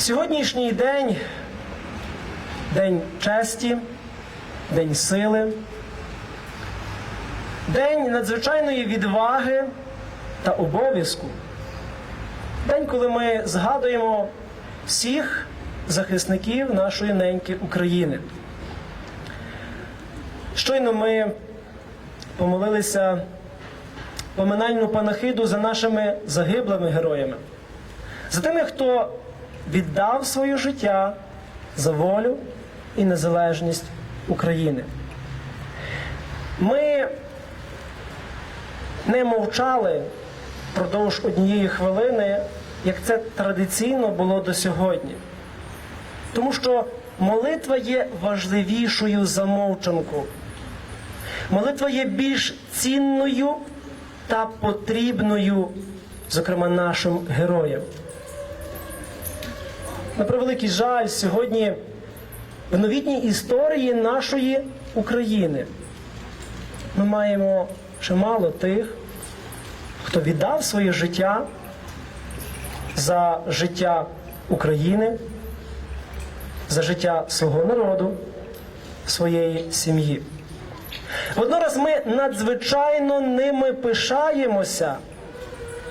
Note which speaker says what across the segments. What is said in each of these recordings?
Speaker 1: Сьогоднішній день день честі, день сили, день надзвичайної відваги та обов'язку. День, коли ми згадуємо всіх захисників нашої неньки України. Щойно ми помолилися поминальну панахиду за нашими загиблими героями, за тими, хто віддав своє життя за волю і незалежність України. Ми не мовчали впродовж однієї хвилини, як це традиційно було до сьогодні. Тому що молитва є важливішою за мовчанку. Молитва є більш цінною та потрібною, зокрема, нашим героям. На превеликий жаль, сьогодні в новітній історії нашої України ми маємо чимало тих, хто віддав своє життя за життя України, за життя свого народу, своєї сім'ї. Воднораз ми надзвичайно ними пишаємося,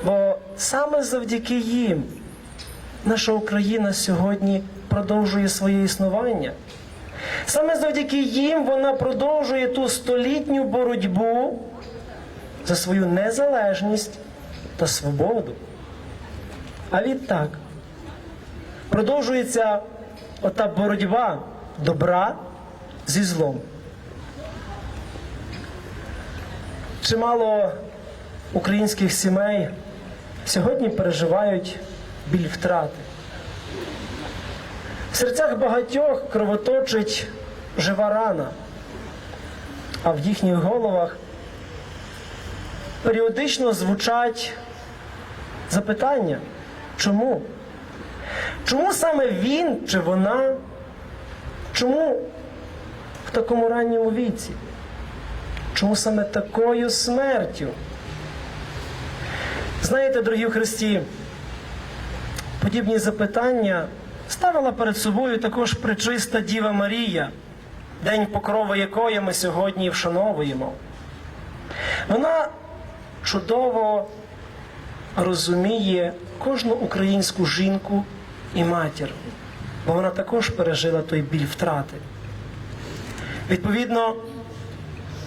Speaker 1: бо саме завдяки їм наша Україна сьогодні продовжує своє існування. Саме завдяки їм вона продовжує ту столітню боротьбу за свою незалежність та свободу. А відтак продовжується ота боротьба добра зі злом. Чимало українських сімей сьогодні переживають біль втрати. В серцях багатьох кровоточить жива рана, а в їхніх головах періодично звучать запитання, чому? Чому саме він чи вона? Чому в такому ранньому віці? Чому саме такою смертю? Знаєте, дорогі в Христі, подібні запитання ставила перед собою також причиста Діва Марія, день покрова якої ми сьогодні вшановуємо. Вона чудово розуміє кожну українську жінку і матір, бо вона також пережила той біль втрати. Відповідно,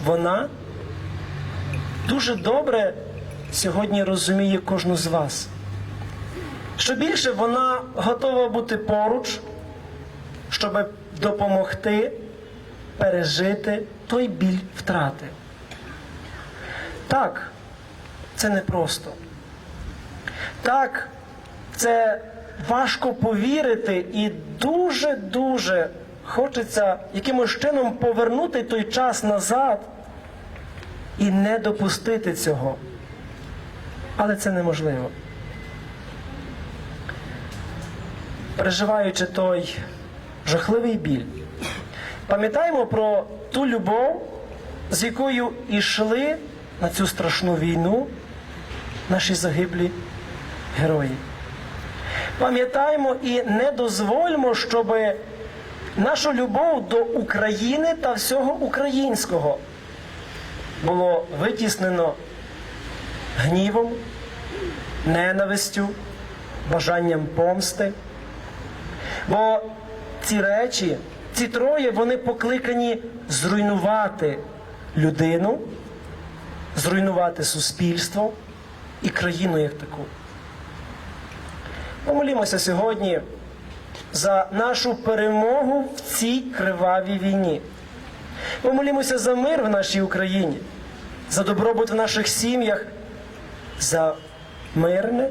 Speaker 1: вона дуже добре сьогодні розуміє кожну з вас. Що більше вона готова бути поруч, щоб допомогти пережити той біль втрати. Так, це непросто. Так, це важко повірити і дуже-дуже хочеться якимось чином повернути той час назад і не допустити цього. Але це неможливо. Переживаючи той жахливий біль, пам'ятаємо про ту любов, з якою йшли на цю страшну війну наші загиблі герої. Пам'ятаємо і не дозвольмо, щоб нашу любов до України та всього українського було витіснено гнівом, ненавистю, бажанням помсти. Бо ці речі, ці троє, вони покликані зруйнувати людину, зруйнувати суспільство і країну як таку. Помолімося сьогодні за нашу перемогу в цій кривавій війні. Помолімося за мир в нашій Україні, за добробут в наших сім'ях, за мирне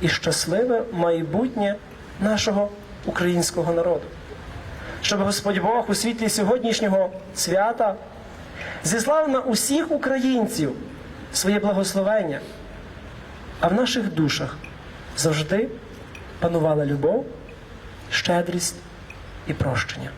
Speaker 1: і щасливе майбутнє нашого українського народу. Щоб Господь Бог у світлі сьогоднішнього свята зіслав на усіх українців своє благословення, а в наших душах завжди панувала любов, щедрість і прощення.